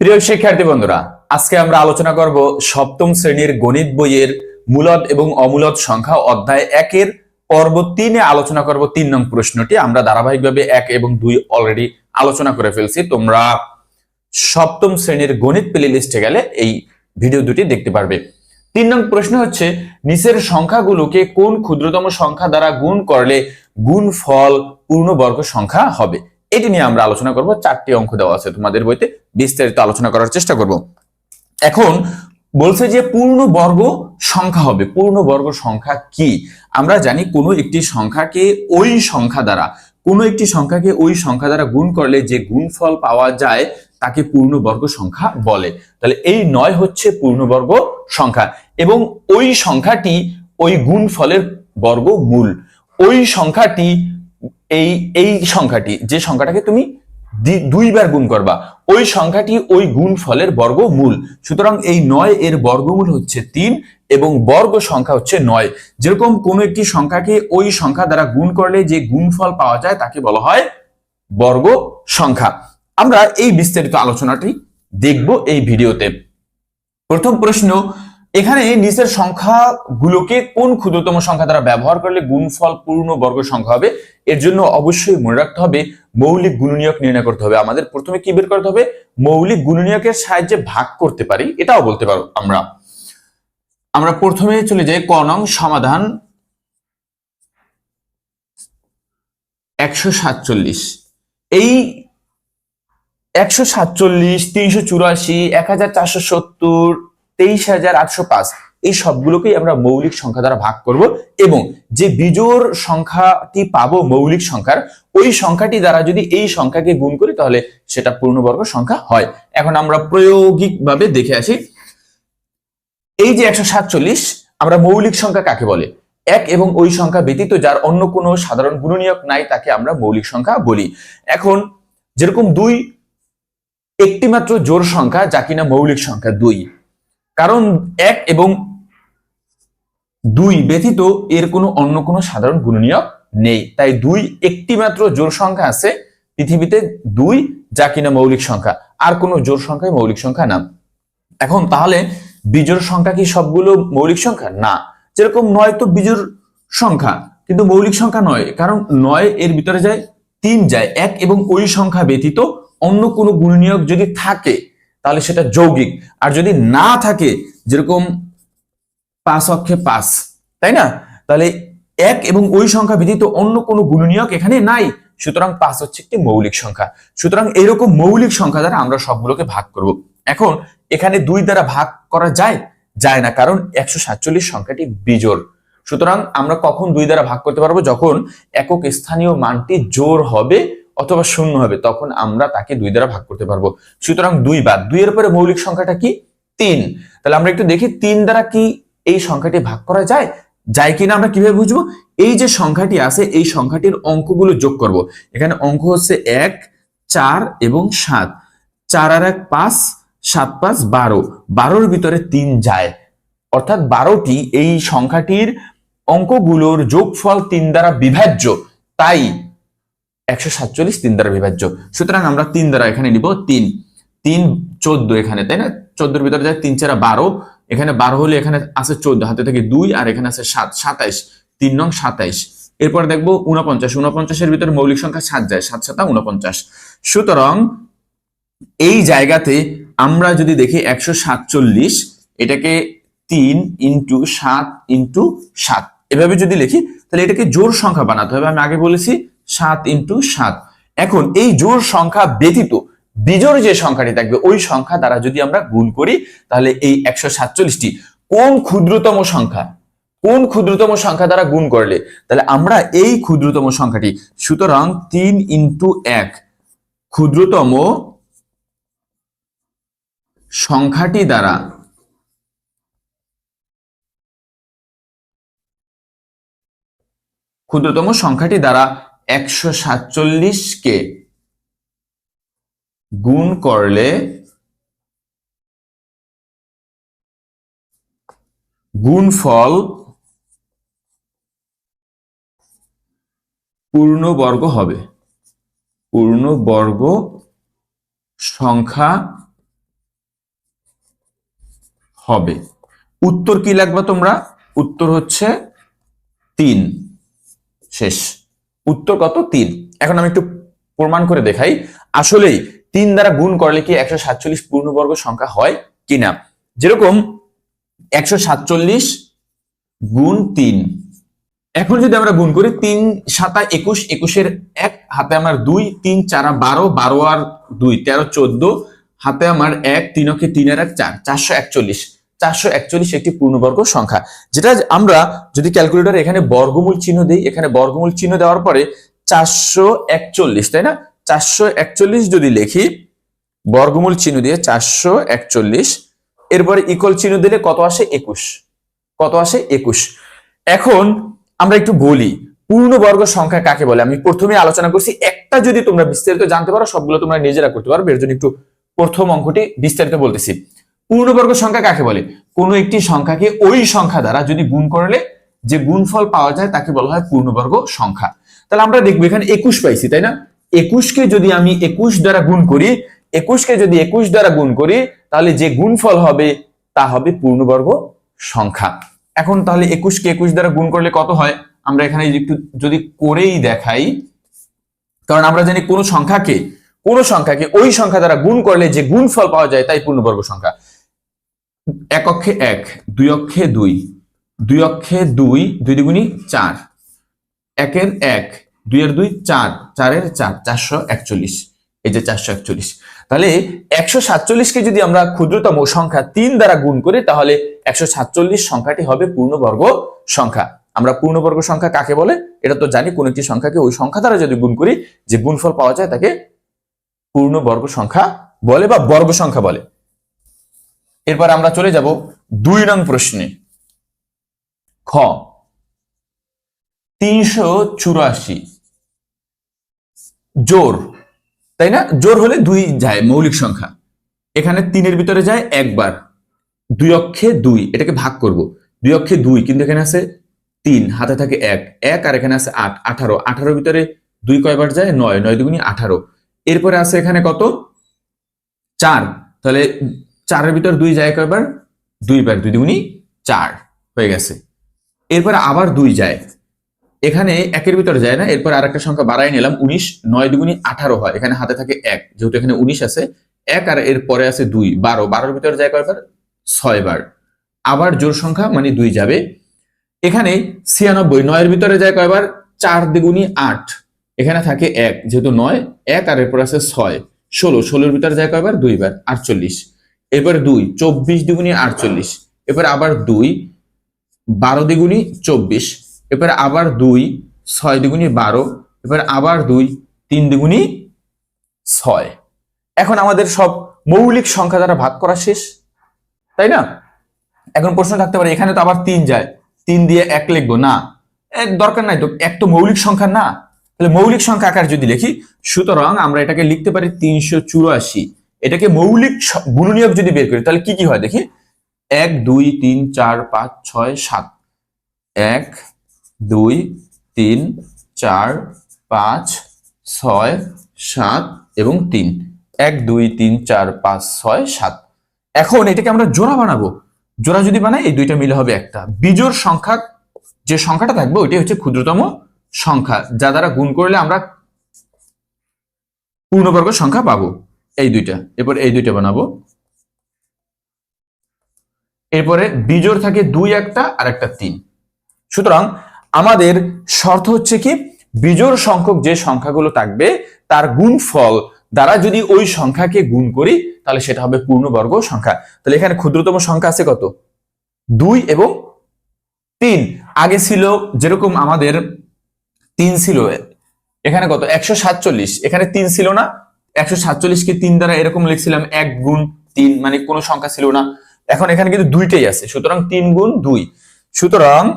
প্রিয় শিক্ষার্থী বন্ধুরা, আজকে আমরা আলোচনা করব সপ্তম শ্রেণির গণিত বইয়ের মূলদ এবং অমূলদ সংখ্যা অধ্যায় একের পর্ব তিনে আলোচনা করব। তিন নং প্রশ্নটি আমরা ধারাবাহিকভাবে এক এবং দুই অলরেডি আলোচনা করে ফেলছি। তোমরা সপ্তম শ্রেণির গণিত প্লে লিস্টে গেলে এই ভিডিও দুটি দেখতে পারবে। তিন নং প্রশ্ন হচ্ছে, নিচের সংখ্যাগুলোকে কোন ক্ষুদ্রতম সংখ্যা দ্বারা গুণ করলে গুণ ফল পূর্ণবর্গ সংখ্যা হবে? এটি নিয়ে আমরা আলোচনা করব। চারটি অঙ্ক দেওয়া আছে তোমাদের বইতে। বিস্তারিত আলোচনা করার চেষ্টা করব। এখন বলছে যে পূর্ণ বর্গ সংখ্যা হবে। পূর্ণ বর্গ সংখ্যা কি? আমরা জানি কোনো একটি সংখ্যাকে ওই সংখ্যা দ্বারা, কোনো একটি সংখ্যাকে ওই সংখ্যা দ্বারা গুণ করলে যে গুণফল পাওয়া যায় তাকে পূর্ণবর্গ সংখ্যা বলে। তাহলে এই নয় হচ্ছে পূর্ণবর্গ সংখ্যা এবং ওই সংখ্যাটি ওই গুণফলের বর্গমূল। ওই সংখ্যাটি এই এই সংখ্যাটি, যে সংখ্যাটাকে তুমি দুইবার গুণ করবা, ওই সংখ্যাটি ওই গুণ ফলের বর্গমূল। সুতরাং এই নয় এর বর্গমূল হচ্ছে তিন এবং বর্গ সংখ্যা হচ্ছে নয়। যেরকম কোন একটি সংখ্যাকে ওই সংখ্যা দ্বারা গুণ করলে যে গুণফল পাওয়া যায় তাকে বলা হয় বর্গ সংখ্যা। আমরা এই বিস্তারিত আলোচনাটি দেখব এই ভিডিওতে। প্রথম প্রশ্ন এখানে নিচের সংখ্যাগুলোকে কোন ক্ষুদ্রতম সংখ্যা দ্বারা ব্যবহার করলে গুণফল পূর্ণ বর্গ সংখ্যা হবে? এর জন্য অবশ্যই মনে রাখতে হবে, মৌলিক গুণনীয়ক নির্ণয় করতে হবে। আমাদের প্রথমে কি বের করতে হবে? মৌলিক গুণনীয়কের সাহায্যে ভাগ করতে পারি, এটাও বলতে পারো আমরা। আমরা প্রথমে চলে যাই ক নং সমাধান একশো সাতচল্লিশ। এই একশো সাতচল্লিশ, তিনশো চুরাশি, এক হাজার চারশো সত্তর তেইশ হাজার আটশো পাঁচ। এই সবগুলোকেই আমরা মৌলিক সংখ্যা দ্বারা ভাগ করব এবং যে বিজোর সংখ্যাটি পাবো মৌলিক সংখ্যার, ওই সংখ্যাটি দ্বারা যদি এই সংখ্যাকে গুণ করি তাহলে সেটা পূর্ণবর্গ সংখ্যা হয়। এখন আমরা প্রায়োগিকভাবে দেখে আসি। এই যে একশো সাতচল্লিশ, আমরা মৌলিক সংখ্যা কাকে বলে? এক এবং ওই সংখ্যা ব্যতীত যার অন্য কোনো সাধারণ গুণনীয়ক নাই তাকে আমরা মৌলিক সংখ্যা বলি। এখন যেরকম দুই একটি মাত্র জোড় সংখ্যা যা কিনা মৌলিক সংখ্যা দুই। কারণ এক এবং দুই ব্যতীত এর কোনো অন্য কোনো সাধারণ গুণনীয়ক নেই। তাই দুই একটি মাত্র জোর সংখ্যা আছে পৃথিবীতে দুই, যা কিনা মৌলিক সংখ্যা। আর কোনো জোর সংখ্যাই মৌলিক সংখ্যা না। এখন তাহলে বিজোড় সংখ্যা কি সবগুলো মৌলিক সংখ্যা? না। যেরকম নয় তো বিজোড় সংখ্যা। কিন্তু মৌলিক সংখ্যা নয়, কারণ নয় এর ভিতরে যায়, তিন যায়। এক এবং ওই সংখ্যা ব্যতীত অন্য কোনো গুণনীয়ক যদি থাকে তাহলে সেটা যৌগিক। আর যদি না থাকে, যেরকম পাঁচ অক্ষে পাঁচ, তাই না? তাহলে এক এবং ওই সংখ্যা ব্যতীত অন্য কোনো গুণনীয়ক এখানে নাই। সুতরাং পাঁচ হচ্ছে একটি মৌলিক সংখ্যা। সুতরাং এরকম মৌলিক সংখ্যা দ্বারা আমরা সবগুলোকে ভাগ করব। এখন এখানে দুই দ্বারা ভাগ করা যায়? যায় না, কারণ একশো সাতচল্লিশ সংখ্যাটি বিজোড়। সুতরাং আমরা কখন দুই দ্বারা ভাগ করতে পারব? যখন একক স্থানীয় মানটি জোর হবে অথবা শূন্য হবে, তখন আমরা তাকে দুই দ্বারা ভাগ করতে পারব। সুতরাং দুই বাদ। দুইয়ের পরে মৌলিক সংখ্যাটা কি? তিন। তাহলে আমরা একটু দেখি, তিন দ্বারা কি এই সংখ্যাটি ভাগ করা যায়? যায় কিনা আমরা কীভাবে বুঝব? এই যে সংখ্যাটি আছে, এই সংখ্যাটির অঙ্কগুলো যোগ করব। এখানে অঙ্ক হচ্ছে এক, চার এবং সাত। চার আর এক পাঁচ, সাত পাঁচ বারো। বারোর ভিতরে তিন যায়। অর্থাৎ বারোটি এই সংখ্যাটির অঙ্কগুলোর যোগফল তিন দ্বারা বিভাজ্য। তাই একশো সাতচল্লিশ তিন দ্বারা বিভাজ্য। সুতরাং আমরা তিন দ্বারা এখানে নিব তিন। তিন চোদ্দ এখানে, তাই না? চোদ্দোর ভিতরে যায় তিন চারা বারো। এখানে বারো হলে এখানে আছে চোদ্দ, হাতে থেকে দুই, আর এখানে আছে সাত, সাতাইশ। তিন নং সাতাইশ। এরপর দেখব উনপঞ্চাশ উনপঞ্চাশের ভিতরে মৌলিক সংখ্যা সাত যায়, সাত সাতা উনপঞ্চাশ সুতরাং এই জায়গাতে আমরা যদি দেখি একশো সাতচল্লিশ, এটাকে তিন ইন্টু সাত ইন্টু সাত। এভাবে যদি লিখি, তাহলে এটাকে জোর সংখ্যা বানাতে হবে। আমি আগে বলেছি সাত ইন্টু সাত। এখন এই জোর সংখ্যা ব্যতীত বিজোড় যে সংখ্যাটি থাকবে, ওই সংখ্যা দ্বারা যদি আমরা গুণ করি, তাহলে এই একশো সাতচল্লিশটি কোন ক্ষুদ্রতম সংখ্যা? কোন ক্ষুদ্রতম সংখ্যা দ্বারা গুণ করলে? তাহলে আমরা এই ক্ষুদ্রতম সংখ্যাটি, সুতরাং তিন ইন্টু এক ক্ষুদ্রতম সংখ্যাটি দ্বারা ক্ষুদ্রতম সংখ্যাটি দ্বারা একশো সাতচল্লিশকে গুণ করলে গুণফল পূর্ণবর্গ হবে। পূর্ণবর্গ সংখ্যা হবে। উত্তর কি লাগবে তোমরা? উত্তর হচ্ছে তিন। শেষ। উত্তর কত? তিন। এখন আমি একটু প্রমাণ করে দেখাই। আসলেই তিন দ্বারা গুণ করলে কি একশো সাতচল্লিশ পূর্ণবর্গ সংখ্যা হয় কিনা? যেরকম একশো সাতচল্লিশ গুণ তিন। এখন যদি আমরা গুণ করি, তিন সাতা একুশ, একুশের এক, হাতে আমার দুই, তিন চারা বারো বারো আর দুই, তেরো, চোদ্দ, হাতে আমার এক, তিনকে তিনের এক, চার, চারশো একচল্লিশ। চারশো একচল্লিশ একটি পূর্ণবর্গ সংখ্যা, যেটা আমরা যদি ক্যালকুলেটর এখানে বর্গমূল চিহ্ন দিই, এখানে বর্গমূল চিহ্ন দেওয়ার পরে চারশো একচল্লিশ, তাই না? চারশো একচল্লিশ যদি লিখি, বর্গমূল চিহ্ন দিয়ে চারশো একচল্লিশ, এরপরে ইকুয়াল চিহ্ন দিলে কত আসে? একুশ। কত আসে? একুশ। এখন আমরা একটু বলি, পূর্ণবর্গ সংখ্যা কাকে বলে? আমি প্রথমে আলোচনা করছি, একটা যদি তোমরা বিস্তারিত জানতে পারো, সবগুলো তোমরা নিজেরা করতে পারো এর জন্য একটু প্রথম অঙ্কটি বিস্তারিত বলতেছি। পূর্ণবর্গ সংখ্যা কাকে বলে? কোনো একটি সংখ্যাকে ওই সংখ্যা দ্বারা যদি গুণ করলে যে গুণফল পাওয়া যায় তাকে বলা হয় পূর্ণবর্গ সংখ্যা। তাহলে আমরা দেখব এখানে একুশ পাইছি, তাই না? একুশকে যদি আমি একুশ দ্বারা গুণ করি, একুশকে যদি একুশ দ্বারা গুণ করি, তাহলে যে গুণফল হবে তা হবে পূর্ণবর্গ সংখ্যা। এখন তাহলে একুশকে একুশ দ্বারা গুণ করলে কত হয়? আমরা এখানে একটু যদি করেই দেখাই, কারণ আমরা জানি কোনো সংখ্যাকে কোনো সংখ্যাকে ওই সংখ্যা দ্বারা গুণ করলে যে গুণফল পাওয়া যায় তাই পূর্ণবর্গ সংখ্যা। এক অক্ষে এক, দুই অক্ষে দুই দুই অক্ষে দুই দুই দুগুণী চার। একের এক, দুইয়ের দুই চার, চারের চার, চারশো একচল্লিশ। এই যে চারশো একচল্লিশ। তাহলে একশো সাতচল্লিশকে যদি আমরা ক্ষুদ্রতম সংখ্যা তিন দ্বারা গুণ করি, তাহলে একশো সাতচল্লিশ সংখ্যাটি হবে পূর্ণবর্গ সংখ্যা। আমরা পূর্ণবর্গ সংখ্যা কাকে বলে? এটা তো জানি, কোন একটি সংখ্যাকে ওই সংখ্যা দ্বারা যদি গুণ করি, যে গুণফল পাওয়া যায় তাকে পূর্ণবর্গ সংখ্যা বলে বা বর্গ সংখ্যা বলে। এরপর আমরা চলে যাব দুই নং প্রশ্নে। খ, তিনশো চুরাশি। জোর, তাই না? জোর হলে দুই যায় মৌলিক সংখ্যা। এখানে তিনের ভিতরে যায় একবার। দুই অক্ষে দুই, এটাকে ভাগ করব। দুই অক্ষে দুই, কিন্তু এখানে আছে তিন, হাতে থাকে এক। এক আর এখানে আছে আট, আঠারো। আঠারোর ভিতরে দুই কয়বার যায়? নয় নয় দুগুনি আঠারো। এরপরে আছে এখানে কত? চার। তাহলে চারের ভিতর দুই যায় কয়বার? দুইবার দুই দুগুনি চার হয়ে গেছে। এরপর আবার দুই যায়। এখানে একের ভিতরে যায় না, এরপর আর একটা সংখ্যা বাড়াই নিলাম, উনিশ, নয় দুগুনি আঠারো হয়। এখানে হাতে থাকে এক, যেহেতু এখানে উনিশ আছে, এক আর এর পরে আছে দুই, বারো। বারোর ভিতরে যায় কয়বার? ছয় বার। আবার জোর সংখ্যা মানে দুই যাবে। এখানে ছিয়ানব্বই, নয়ের ভিতরে যায় কয়বার? চার দ্বিগুণী আট। এখানে থাকে এক, যেহেতু নয়, এক আর এরপর আছে ছয়। ষোলো, ষোলোর ভিতরে যায় কয়বার? দুইবার, আটচল্লিশ। এবার দুই, চব্বিশ দ্বিগুণী আটচল্লিশ। এবার আবার দুই, বারো দ্বিগুণী চব্বিশ। এবার আবার দুই, ছয় দ্বিগুণী বারো। এবার আবার দুই, তিন দ্বিগুণী ছয়। এখন আমাদের সব মৌলিক সংখ্যা দ্বারা ভাগ করা শেষ, তাই না? এখন প্রশ্ন থাকতে পারে, এখানে তো আবার তিন যায়। তিন দিয়ে এক লিখব, না। দরকার নাই তো, এক তো মৌলিক সংখ্যা না। তাহলে মৌলিক সংখ্যা আকার যদি লিখি, সুতরাং আমরা এটাকে লিখতে পারি তিনশো চুরাশি। এটাকে মৌলিক গুণনীয়ক যদি বের করি, তাহলে কি কি হয় দেখি? এক, দুই, তিন, চার, পাঁচ, ছয়, সাত। এক, দুই, তিন, চার, পাঁচ, ছয়, সাত এবং তিন। এক, দুই, তিন, চার, পাঁচ, ছয়, সাত। এখন এটাকে আমরা জোড়া বানাবো। জোড়া যদি বানাই, এই দুইটা মিলে হবে একটা। বিজোড় সংখ্যা, যে সংখ্যাটা থাকবে, ওইটাই হচ্ছে ক্ষুদ্রতম সংখ্যা, যা দ্বারা গুণ করলে আমরা পূর্ণবর্গ সংখ্যা পাবো। এই দুইটা। এরপর এই দুইটা বানাবো। এরপরে বিজোড় থাকে দুই একটা আর একটা তিন। সুতরাং আমাদের শর্ত হচ্ছে কি? বিজোড় সংখ্যক যে সংখ্যাগুলো থাকবে, তার গুণফল দ্বারা যদি ওই সংখ্যাকে গুণ করি, তাহলে সেটা হবে পূর্ণবর্গ সংখ্যা। তাহলে এখানে ক্ষুদ্রতম সংখ্যা আছে কত? দুই এবং তিন। আগে ছিল যেরকম আমাদের তিন ছিল। এখানে কত? একশো সাতচল্লিশ। এখানে তিন ছিল না? একশো সাতচল্লিশকে তিন দ্বারা এরকম লিখছিলাম, এক গুণ তিন মানে কোনো সংখ্যা ছিল না। এখন এখানে কিন্তু দুইটাই আছে, সুতরাং তিন গুণ দুই। সুতরাং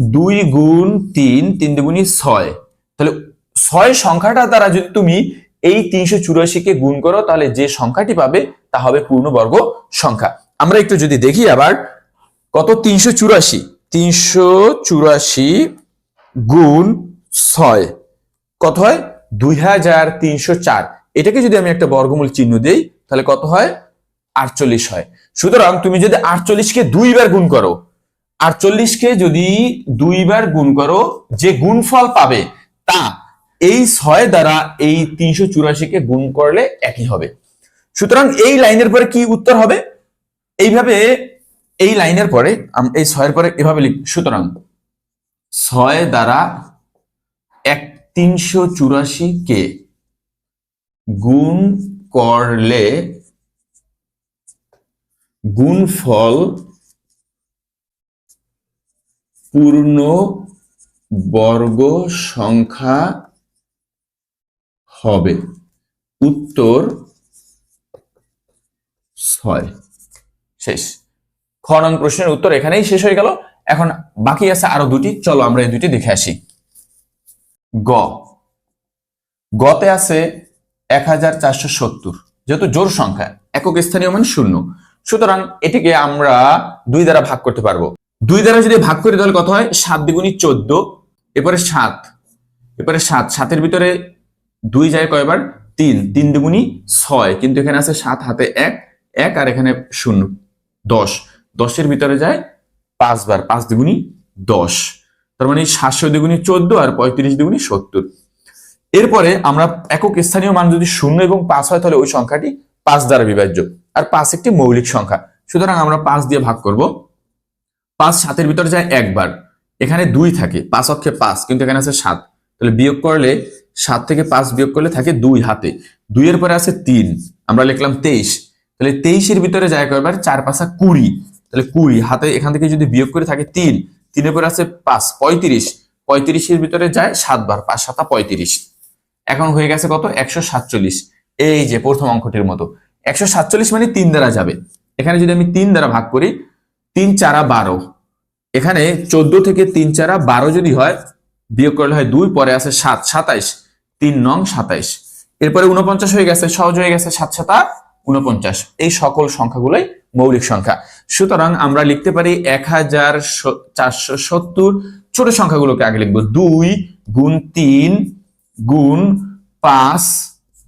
দুই গুণ তিন তিন দুগুণী ছয়। তাহলে ছয় সংখ্যাটা দ্বারা যদি তুমি এই তিনশো চুরাশিকে গুণ করো, তাহলে যে সংখ্যাটি পাবে, তা হবে পূর্ণবর্গ সংখ্যা। আমরা একটু যদি দেখি আবার, কত? তিনশো চুরাশি। তিনশো চুরাশি গুণ ছয়। কত হয়? দুই হাজার তিনশো চার। এটাকে যদি আমি একটা বর্গমূল চিহ্ন দেই, তাহলে কত হয়? আটচল্লিশ হয়। সুতরাং তুমি যদি আটচল্লিশকে দুইবার গুণ করো, আটচল্লিশকে যদি দুইবার গুণ করো, যে গুণফল পাবে তা এই ছয় দ্বারা এই তিনশো চুরাশিকে গুণ করলে একই হবে। সুতরাং এই লাইনের পরে কি উত্তর হবে? এইভাবে এই লাইনের পরে এই ছয়ের পরে এভাবে লিখ সুতরাং ছয় দ্বারা এক তিনশো চুরাশি কে গুণ করলে গুণফল পূর্ণ বর্গ সংখ্যা হবে। উত্তর ছয়। শেষ। খ প্রশ্নের উত্তর এখানেই শেষ হয়ে গেল। এখন বাকি আছে আরও দুটি। চলো আমরা এই দুটি দেখে আসি। গ। গতে আছে এক হাজার চারশো সত্তর, যেহেতু জোর সংখ্যা, একক স্থানীয় মান শূন্য। সুতরাং এটিকে আমরা দুই দ্বারা ভাগ করতে পারব। দুই দ্বারা যদি ভাগ করি তাহলে কত হয়? সাত দ্বিগুণী চোদ্দ, এরপরে সাত এরপরে সাত। সাতের ভিতরে দুই যায় কয়বার? তিন। তিন দুগুণী ছয়, কিন্তু এখানে আছে সাত, হাতে এক এক আর এখানে শূন্য, দশ। দশের ভিতরে যায় পাঁচবার, পাঁচ দুগুণী দশ। তার মানে সাতশো দুগুণী চোদ্দ আর পঁয়ত্রিশ দুগুণী সত্তর। এরপরে আমরা একক স্থানীয় মান যদি শূন্য এবং পাঁচ হয়, তাহলে ওই সংখ্যাটি পাঁচ দ্বারা বিভাজ্য। আর পাঁচ একটি মৌলিক সংখ্যা। সুতরাং আমরা পাঁচ দিয়ে ভাগ করব। পাঁচ সাতের ভিতরে যায় একবার। এখানে দুই থাকে, পাঁচ অক্ষে পাঁচ, কিন্তু এখানে আছে সাত। তাহলে বিয়োগ করলে সাত থেকে পাঁচ বিয়োগ করলে থাকে দুই হাতে। দুইয়ের পরে আছে তিন। আমরা লিখলাম তেইশ। তাহলে তেইশের ভিতরে যায় কয়বার চার পাঁচা কুড়ি। তাহলে কুড়ি হাতে এখান থেকে যদি বিয়োগ করে থাকে তিন, তিনের পরে আছে পাঁচ, পঁয়ত্রিশ। পঁয়ত্রিশের ভিতরে যায় সাতবার পাঁচ সাতা পঁয়ত্রিশ। এখন হয়ে গেছে কত? একশো সাতচল্লিশ। এই যে প্রথম অঙ্কটির মতো। একশো সাতচল্লিশ মানে তিন দ্বারা যাবে। এখানে যদি আমি তিন দ্বারা ভাগ করি, তিন চারা বারো। এখানে চোদ্দ থেকে তিন চারা বারো যদি হয়, বিয়োগ করলে হয় দুই, পরে আছে সাত, সাতাইশ। তিন নং সাতাইশ। এরপরে উনপঞ্চাশ হয়ে গেছে, সহজ হয়ে গেছে, সাত সাতা উনপঞ্চাশ এই সকল সংখ্যাগুলোই মৌলিক সংখ্যা। সুতরাং আমরা লিখতে পারি এক হাজার চারশো সত্তর। ছোট সংখ্যাগুলোকে আগে লিখব। দুই গুণ তিন গুণ পাঁচ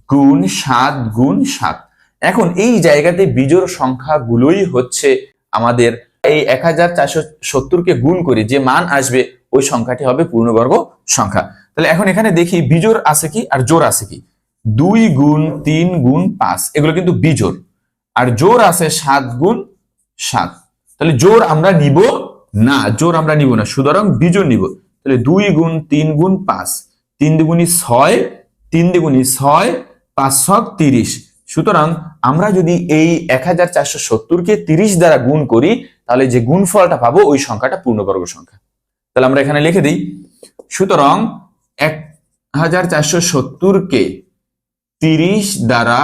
গুণ সাত গুণ সাত। এখন এই জায়গাতে বিজোড় সংখ্যাগুলোই হচ্ছে আমাদের এই এক হাজার চারশো সত্তরকে গুণ করে যে মান আসবে, ওই সংখ্যাটি হবে পূর্ণবর্গ সংখ্যা। তাহলে এখন এখানে দেখি বিজোর আছে কি আর জোর আছে কি? দুই গুণ তিন গুণ পাঁচ, এগুলো কিন্তু বিজোর আর জোর আছে সাত গুণ সাত। তাহলে জোর আমরা নিব না জোর আমরা নিব না, সুতরাং বিজোর নিব। তাহলে দুই গুণ তিন গুণ পাঁচ তিন দুগুণী ছয় তিন দুগুণী ছয়, পাঁচ ছক তিরিশ। সুতরাং আমরা যদি এই এক হাজার চারশো সত্তরকে তিরিশ দ্বারা গুণ করি, তাহলে যে গুণফলটা পাবো, ওই সংখ্যাটা পূর্ণবর্গ সংখ্যা। তাহলে আমরা এখানে লিখে দিই, সুতরাং এক হাজার চারশো সত্তরকে তিরিশ দ্বারা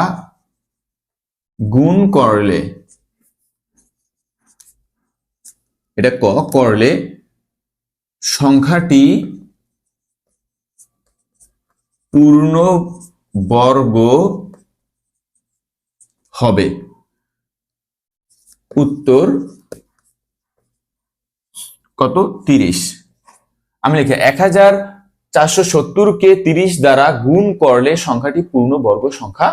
গুণ করলে, এটা ক, করলে সংখ্যাটি পূর্ণ বর্গ হবে। উত্তর কত? তিরিশ। আমি লিখি, এক হাজার চারশো সত্তরকে তিরিশ দ্বারা গুণ করলে সংখ্যাটি পূর্ণ বর্গ সংখ্যা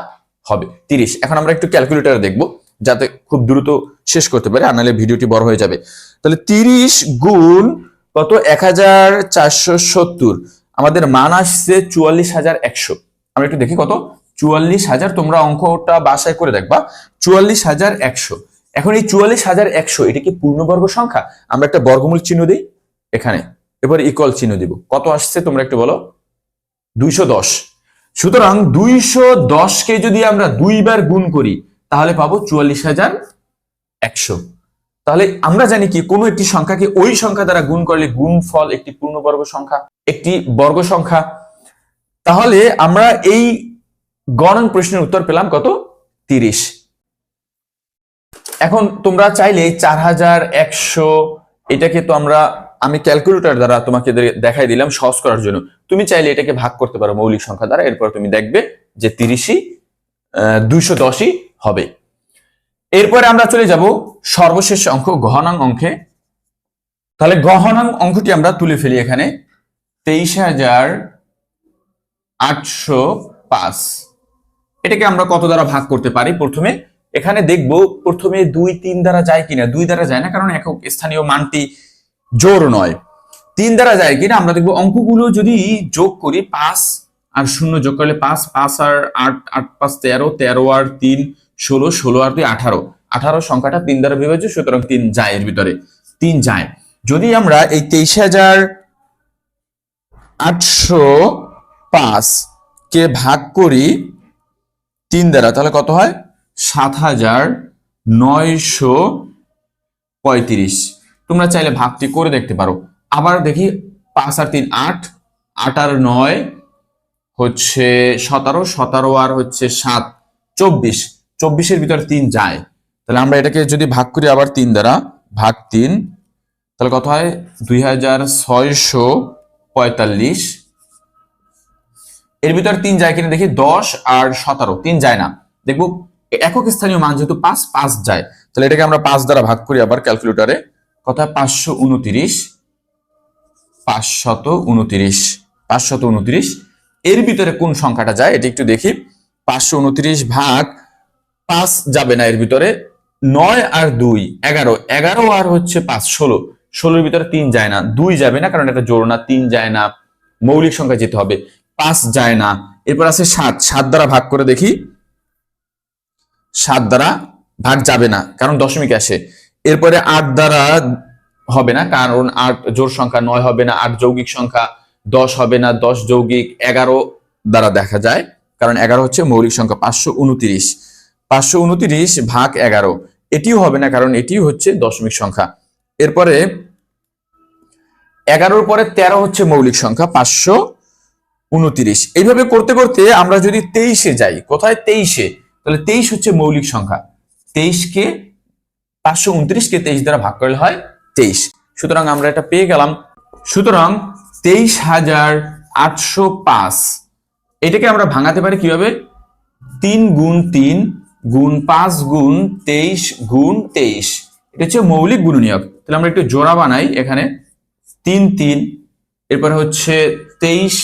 হবে। তিরিশ। এখন আমরা একটু ক্যালকুলেটর দেখব, যাতে খুব দ্রুত শেষ করতে পারে, আর নাহলে ভিডিওটি বড় হয়ে যাবে। তাহলে তিরিশ গুণ কত? এক হাজার চারশো সত্তর। আমাদের মান আসছে চুয়াল্লিশ হাজার একশো। আমরা একটু দেখি কত? চুয়াল্লিশ হাজার, তোমরা অঙ্কটা বাসায় করে দেখবা। চুয়াল্লিশ হাজার একশো। এখন এই চুয়াল্লিশ হাজার একশো, এটা কি পূর্ণবর্গ সংখ্যা? আমরা একটা বর্গমূল চিহ্ন দিই এখানে। এবার ইকল চিহ্ন দিব। কত আসছে তোমরা একটু বলো? দুইশো দশ। সুতরাং দুইশো দশকে যদি আমরা দুইবার গুণ করি, তাহলে পাবো চুয়াল্লিশ হাজার একশো। তাহলে আমরা জানি কি, কোনো একটি সংখ্যাকে ওই সংখ্যা দ্বারা গুণ করলে গুণফল একটি পূর্ণবর্গ সংখ্যা, একটি বর্গ সংখ্যা। তাহলে আমরা এই গণন প্রশ্নের উত্তর পেলাম কত? তিরিশ। এখন তোমরা চাইলে চার হাজার একশো, এটাকে তো আমরা, আমি ক্যালকুলেটর দ্বারা তোমাকে দেখাই দিলাম সহজ করার জন্য। তুমি চাইলে এটাকে ভাগ করতে পারো মৌলিক সংখ্যা দ্বারা, এরপর তুমি দেখবে যে তিরিশই দুইশো দশই হবে। এরপরে আমরা চলে যাব সর্বশেষ অঙ্ক গহনাং অঙ্কে। তাহলে গহনাং অঙ্কটি আমরা তুলে ফেলি এখানে। তেইশ হাজার আটশো পাঁচ। এটাকে আমরা কত দ্বারা ভাগ করতে পারি? প্রথমে এখানে দেখব, প্রথমে দুই, তিন দ্বারা যায় কিনা? দুই দ্বারা যায় না, কারণ একক স্থানীয় মানটি জোর নয়। তিন দ্বারা যায় কিনা? আমরা দেখব অঙ্কগুলো যদি যোগ করি, পাঁচ আর শূন্য যোগ করলে পাঁচ পাঁচ আর আট আট, পাঁচ, তেরো তেরো আর তিন ষোলো ষোলো আর দুই, আঠারো। আঠারো সংখ্যাটা তিন দ্বারা বিভাজ্য সুতরাং তিন যায় এর ভিতরে। তিন যায় যদি আমরা এই তেইশ হাজার আটশো পাঁচ কে ভাগ করি তিন দ্বারা, তাহলে কত হয়? সাত হাজার নয়শো পঁয়ত্রিশ। তোমরা চাইলে ভাগটি করে দেখতে পারো। আবার দেখি, পাঁচ আর তিন, আট। আট আর নয় হচ্ছে সতেরো সতেরো আর হচ্ছে সাত, চব্বিশ। চব্বিশের ভিতরে তিন যায়। তাহলে আমরা এটাকে যদি ভাগ করি আবার তিন দ্বারা, ভাগ তিন, তাহলে কত হয়? দুই হাজার ছয়শো পঁয়তাল্লিশ। এর ভিতরে তিন যায় কিনা দেখি, দশ আর সতেরো, তিন যায় না। দেখব, একক স্থানীয় মান যেহেতু পাঁচ পাঁচ যায়। তাহলে এটাকে আমরা পাঁচ দ্বারা ভাগ করি আবার ক্যালকুলেটরে। কথা পাঁচশো উনত্রিশ। পাঁচশত উনত্রিশ। পাঁচশত উনত্রিশ। এর ভিতরে কোন সংখ্যাটা যায়? এটা একটু দেখি। পাঁচশো উনত্রিশ ভাগ পাঁচ যাবে না এর ভিতরে। নয় আর দুই, এগারো। এগারো আর হচ্ছে পাঁচ, ষোলো। ষোলোর ভিতরে তিন যায় না, দুই যাবে না, কারণ এটা জোর না, তিন যায় না, মৌলিক সংখ্যা যেতে হবে। পাঁচ যায় না, এরপর আছে সাত। সাত দ্বারা ভাগ করে দেখি। সাত দ্বারা ভাগ যাবে না, কারণ দশমিক আসে। এরপরে আট দ্বারা হবে না, কারণ আট জোর সংখ্যা নয় হবে না, আট যৌগিক সংখ্যা দশ হবে না, দশ যৌগিক এগারো দ্বারা দেখা যায়, কারণ এগারো হচ্ছে মৌলিক সংখ্যা পাঁচশো উনত্রিশ। পাঁচশো উনত্রিশ ভাগ এগারো। এটিও হবে না, কারণ এটিও হচ্ছে দশমিক সংখ্যা। এরপরে এগারোর পরে তেরো হচ্ছে মৌলিক সংখ্যা, পাঁচশো উনত্রিশ। এইভাবে করতে করতে আমরা যদি তেইশে যাই, কোথায় তেইশে? তাহলে তেইশ হচ্ছে মৌলিক সংখ্যা। তেইশকে, পাঁচশো উনত্রিশকে তেইশ দ্বারা ভাগ করলে হয় তেইশ। সুতরাং আমরা এটা পেয়ে গেলাম। সুতরাং তেইশ হাজার আটশো পাঁচ। এটাকে আমরা ভাঙাতে পারি কীভাবে? তিন গুণ তিন গুণ পাঁচ গুণ তেইশ গুণ তেইশ। এটা হচ্ছে মৌলিক গুণনীয়ক। তাহলে আমরা একটু জোড়া বানাই এখানে। তিন তিন, এরপরে হচ্ছে তেইশ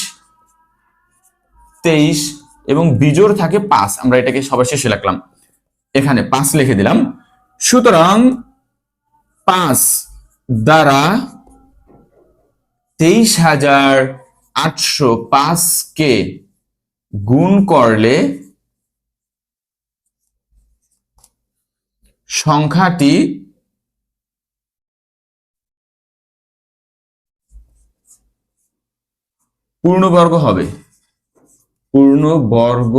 তেইশ এবং বিজোড় থাকে পাঁচ। আমরা এটাকে সবার শেষে লিখলাম। এখানে পাঁচ লিখে দিলাম। সুতরাং পাঁচ দ্বারা তেইশ হাজার আটশো পাঁচকে গুণ করলে সংখ্যাটি পূর্ণবর্গ হবে। পূর্ণবর্গ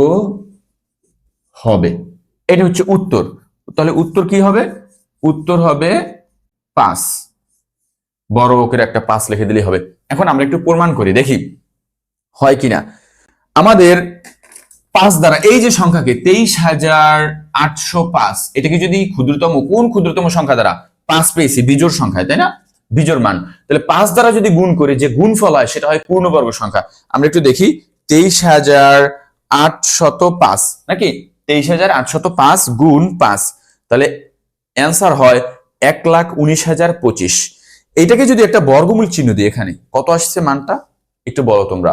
হবে। এটা হচ্ছে উত্তর। তাহলে উত্তর কি হবে? উত্তর হবে পাঁচ। বড় অক্ষরে একটা পাঁচ লিখে দিলেই হবে। এখন আমরা একটু প্রমাণ করি, দেখি হয় কিনা। আমাদের পাঁচ দ্বারা, এই যে সংখ্যাকে তেইশ হাজার আটশো পাঁচ, এটাকে যদি ক্ষুদ্রতম, কোন ক্ষুদ্রতম সংখ্যা দ্বারা? পাঁচ পেয়েছি, বিজোড় সংখ্যায় তাই না? বিজোড় মান। তাহলে পাঁচ দ্বারা যদি গুণ করি, যে গুণ ফল হয়, সেটা হয় পূর্ণবর্গ সংখ্যা। আমরা একটু দেখি, তেইশ হাজার আটশত পাঁচ, নাকি? তেইশ হাজার আটশত পাঁচ গুণ পাঁচ। তাহলে অ্যান্সার হয় এক লাখ উনিশ হাজার পঁচিশ। এটাকে যদি একটা বর্গমূল চিহ্ন দিই এখানে, কত আসছে মানটা? একটু বলো তোমরা।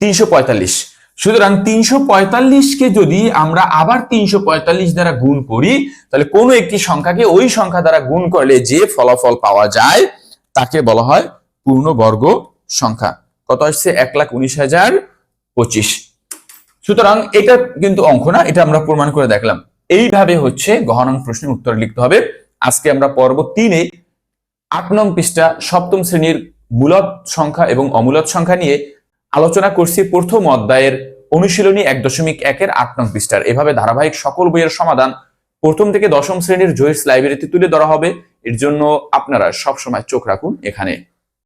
তিনশো পঁয়তাল্লিশ। সুতরাং তিনশো পঁয়তাল্লিশকে যদি আমরা আবার তিনশো পঁয়তাল্লিশ দ্বারা গুণ করি, তাহলে কোনো একটি সংখ্যাকে ওই সংখ্যা দ্বারা গুণ করলে যে ফলাফল পাওয়া যায়, তাকে বলা হয় পূর্ণবর্গ সংখ্যা। কত আসছে? এক লাখ উনিশ হাজার পঁচিশ। সুতরাং এটা কিন্তু অঙ্ক না, এটা আমরা প্রমাণ করে দেখলাম। এইভাবে হচ্ছে গহনং প্রশ্নের উত্তর লিখতে হবে। আজকে আমরা পর্ব তিনে আট নং পৃষ্ঠা সপ্তম শ্রেণির মূলত সংখ্যা এবং অমূলত সংখ্যা নিয়ে আলোচনা করছি প্রথম অধ্যায়ের অনুশীলনী এক দশমিক একের আট নং পৃষ্ঠার। এভাবে ধারাবাহিক সকল বইয়ের সমাধান প্রথম থেকে দশম শ্রেণির জয়েস লাইব্রেরিতে তুলে ধরা হবে। এর জন্য আপনারা সবসময় চোখ রাখুন এখানে।